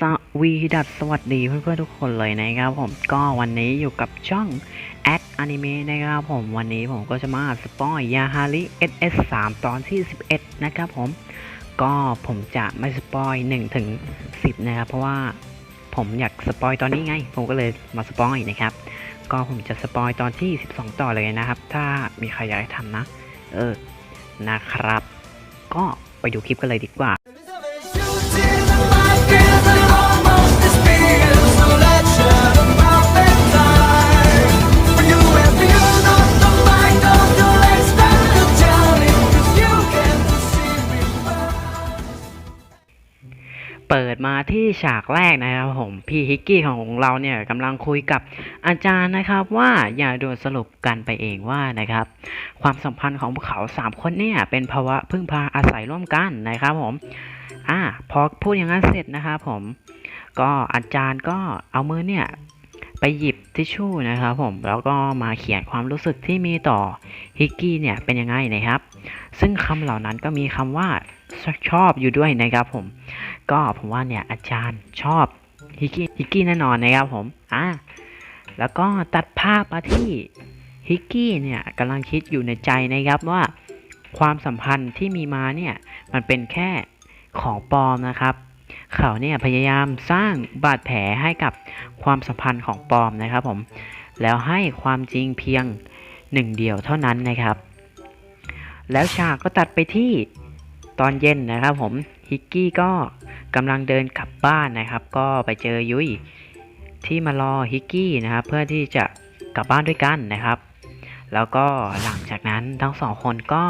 สวีดัดสวัสดีเพื่อนๆทุกคนเลยนะครับผมก็วันนี้อยู่กับช่องแอดอนิเมะนะครับผมวันนี้ผมก็จะมาสปอยยาฮาริ SS3 ตอนที่ 11 นะครับผมก็ผมจะไม่สปอย1ถึง10 นะครับ เพราะว่าผมอยากสปอยตอนนี้ไง ผมก็เลยมาสปอยนะครับ ก็ผมจะสปอยตอนที่ 12 ต่อเลยนะครับ ถ้ามีใครอยากให้ทำนะ เออนะครับ ก็ไปดูคลิปกันเลยดีกว่า เปิดมาที่ฉากแรกนะครับผมพี่ฮิกกี้ของเราเนี่ยกำลังคุยกับอาจารย์นะครับ ว่าอย่าด่วนสรุปกันไปเองว่านะครับ ความสัมพันธ์ของพวกเขาสามคนเนี่ยเป็นภาวะพึ่งพาอาศัยร่วมกันนะครับผมอ่าพอพูดอย่างนั้นเสร็จนะครับผม ก็อาจารย์ก็เอามือเนี่ยไปหยิบทิชชู่นะครับผมแล้วก็มาเขียนความรู้สึกที่มีต่อฮิกกี้เนี่ยเป็นยังไงนะครับ ซึ่งคำเหล่านั้นก็มีคำว่าชอบอยู่ด้วยนะครับผม ก็ผมว่าเนี่ยอาจารย์ชอบฮิกกี้ฮิกกี้แน่นอนนะครับผมอะแล้วก็ตัดภาพมาที่ฮิกกี้เนี่ยกำลังคิดอยู่ในใจนะครับว่าความสัมพันธ์ที่มีมาเนี่ยมันเป็นแค่ของปลอมนะครับ เขาเนี่ยพยายามสร้างบาดแผลให้กับความสัมพันธ์ของปลอมนะครับผมแล้วให้ความจริงเพียงหนึ่งเดียวเท่านั้นนะครับ แล้วฉากก็ตัดไปที่ตอนเย็นนะครับผมฮิกกี้ก็ กำลังเดินกลับบ้านนะครับ ก็ไปเจอยุ้ยที่มารอฮิกกี้นะครับ เพื่อที่จะกลับบ้านด้วยกันนะครับ แล้วก็หลังจากนั้นทั้งสองคนก็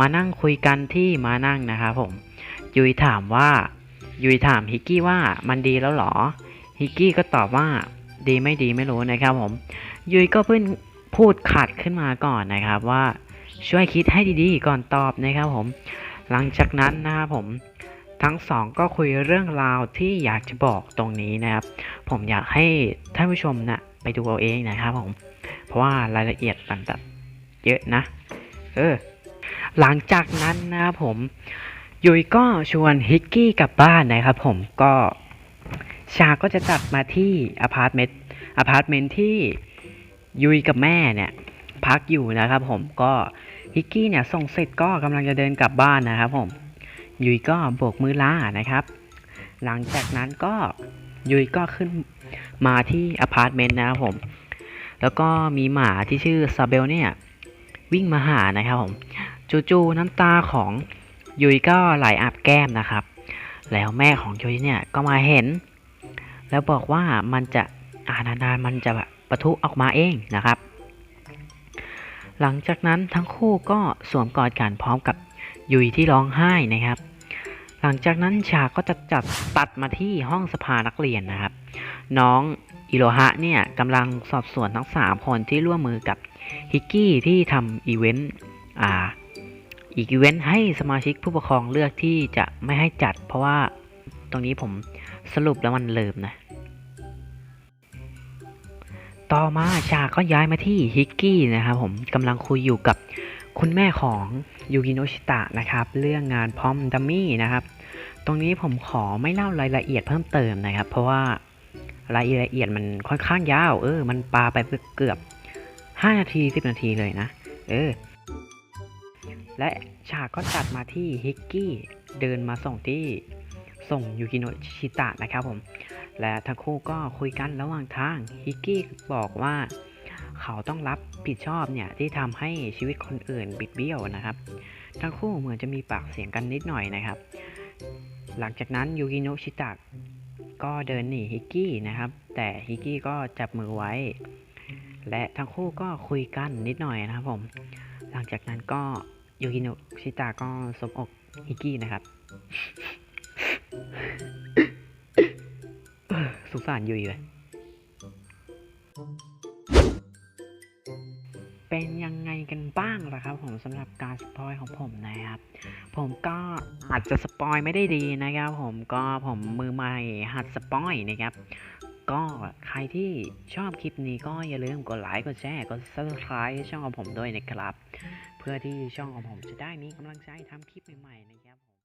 มานั่งคุยกันที่มานั่งนะครับผมยุ้ยถามว่ายุ้ยถามฮิกกี้ว่ามันดีแล้วหรอฮิกกี้ก็ตอบว่าดีไม่ดีไม่รู้นะครับผม ยุ้ยก็เพิ่งพูดขัดขึ้นมาก่อนนะครับว่าช่วยคิดให้ดีๆก่อนตอบนะครับผม หลังจากนั้นนะครับผม ทั้งสองก็คุยเรื่องราวที่อยากจะบอกตรงนี้นะครับ ผมอยากให้ท่านผู้ชมนะไปดูเอาเองนะครับผม เพราะว่ารายละเอียดมันแบบเยอะนะ เออ หลังจากนั้นนะครับผม ยุยก็ชวนฮิกกี้กลับบ้านนะครับผม ก็ชาก็จะตัดมาที่อพาร์ตเมนต์อพาร์ตเมนต์ที่ยุยกับแม่เนี่ยพักอยู่นะครับผม ก็ฮิกกี้เนี่ยส่งเสร็จก็กำลังจะเดินกลับบ้านนะครับผม ยุยก็โบกมือลานะครับ หลังจากนั้นก็ยุยก็ขึ้นมาที่อพาร์ตเมนต์นะครับผม แล้วก็มีหมาที่ชื่อซาเบลเนี่ยวิ่งมาหานะครับผม จู่ๆน้ำตาของยุยก็ไหลอาบแก้มนะครับ แล้วแม่ของยุยเนี่ยก็มาเห็น แล้วบอกว่ามันจะอ่านานๆมันจะแบบปะทุออกมาเองนะครับ หลังจากนั้นทั้งคู่ก็สวมกอดกันพร้อมกับ ยุยที่ร้องไห้นะครับ หลังจากนั้นฉากก็จะจัดตัดมาที่ห้องสภานักเรียนนะครับ น้องอิโรฮะเนี่ยกำลังสอบสวนทั้ง 3 คนที่ร่วมมือกับฮิกกี้ที่ทำอีเวนต์อ่าอีกอีเวนต์ให้สมาชิกผู้ปกครองเลือกที่จะไม่ให้จัด เพราะว่าตรงนี้ผมสรุปแล้วมันเลืมนะ ต่อมาฉากก็ย้ายมาที่ฮิกกี้นะครับผมกำลังคุยอยู่กับ คุณแม่ของยูกิโนชิตะนะครับ เรื่องงานพร้อมดัมมี่นะครับ ตรงนี้ผมขอไม่เล่ารายละเอียดเพิ่มเติมนะครับ เพราะว่ารายละเอียดมันค่อนข้างยาว เออ มันปาไปเกือบ 5 นาที 10 นาทีเลยนะ เออ และฉากก็ตัดมาที่ฮิกกี้เดินมาส่งที่ส่งยูกิโนชิตะนะครับผม และทั้งคู่ก็คุยกันระหว่างทางฮิกกี้บอกว่า เขาต้องรับผิดชอบเนี่ยที่ทำให้ชีวิตคนอื่นบิดเบี้ยวนะครับ ทั้งคู่เหมือนจะมีปากเสียงกันนิดหน่อยนะครับ หลังจากนั้นยูกิโนชิตะก็เดินหนีฮิกกี้นะครับ แต่ฮิกกี้ก็จับมือไว้ และทั้งคู่ก็คุยกันนิดหน่อยนะครับผม หลังจากนั้นก็ยูกิโนชิตะก็สมอกฮิกกี้นะครับสงสารยุยเลย เป็นยังไงกันบ้างล่ะครับผมสำหรับการสปอยของผมนะครับ ผมก็อาจจะสปอยไม่ได้ดีนะครับ ผมก็ผมมือใหม่หัดสปอยนะครับ ก็ใครที่ชอบคลิปนี้ก็อย่าลืมกดไลค์กดแชร์กด subscribe ช่องของผมด้วยนะครับ เพื่อที่ช่องของผมจะได้มีกำลังใจทำคลิปใหม่ๆนะครับ